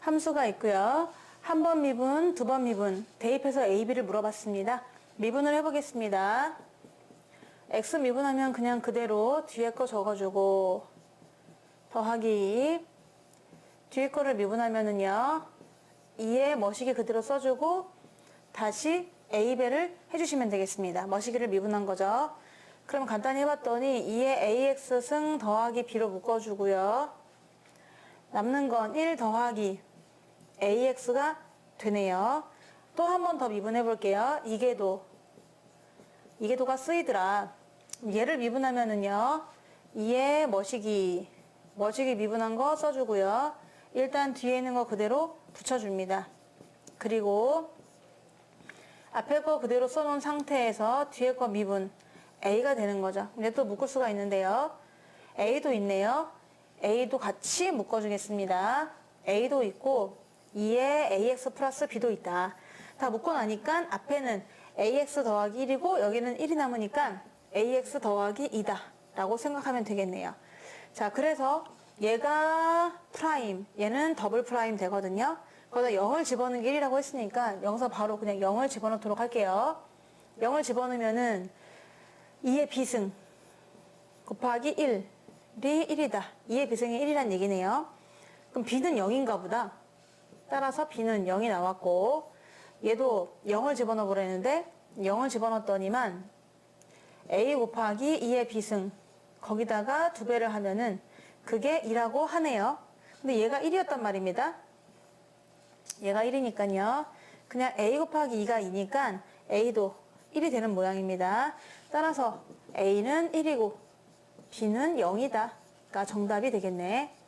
함수가 있고요. 한 번 미분, 두 번 미분, 대입해서 A, B를 물어봤습니다. 미분을 해보겠습니다. X 미분하면 그냥 그대로 뒤에 거 적어주고 더하기 뒤에 거를 미분하면은요 2에 머시기 그대로 써주고 다시 A배를 해주시면 되겠습니다. 머시기를 미분한 거죠. 그럼 간단히 해봤더니 2에 AX 승 더하기 B로 묶어주고요. 남는 건 1 더하기 AX가 되네요. 또 한 번 더 미분해 볼게요. 이게도 이게도가 쓰이더라. 얘를 미분하면은요. 2에 머시기 머시기 미분한 거 써주고요. 일단 뒤에 있는 거 그대로 붙여줍니다. 그리고 앞에 거 그대로 써놓은 상태에서 뒤에 거 미분 A가 되는 거죠. 근데 또 묶을 수가 있는데요. A도 있네요. A도 같이 묶어주겠습니다. A도 있고 2에 AX 플러스 B도 있다. 다 묶고 나니까 앞에는 AX 더하기 1이고 여기는 1이 남으니까 AX 더하기 2다 라고 생각하면 되겠네요. 자 그래서 얘가 프라임 얘는 더블 프라임 되거든요. 거기다 0을 집어넣는 게 1이라고 했으니까 여기서 바로 그냥 0을 집어넣도록 할게요. 0을 집어넣으면은 2의 비승 곱하기 1이 1이다. 2의 비승이 1이란 얘기네요. 그럼 b는 0인가 보다. 따라서 b는 0이 나왔고 얘도 0을 집어넣어 보라는데 0을 집어넣었더니만 a 곱하기 2의 비승 거기다가 두 배를 하면은 그게 2라고 하네요. 근데 얘가 1이었단 말입니다. 얘가 1이니까요. 그냥 a 곱하기 2가 2니까 a도 1이 되는 모양입니다. 따라서 a는 1이고 b는 0이다. 가 정답이 되겠네.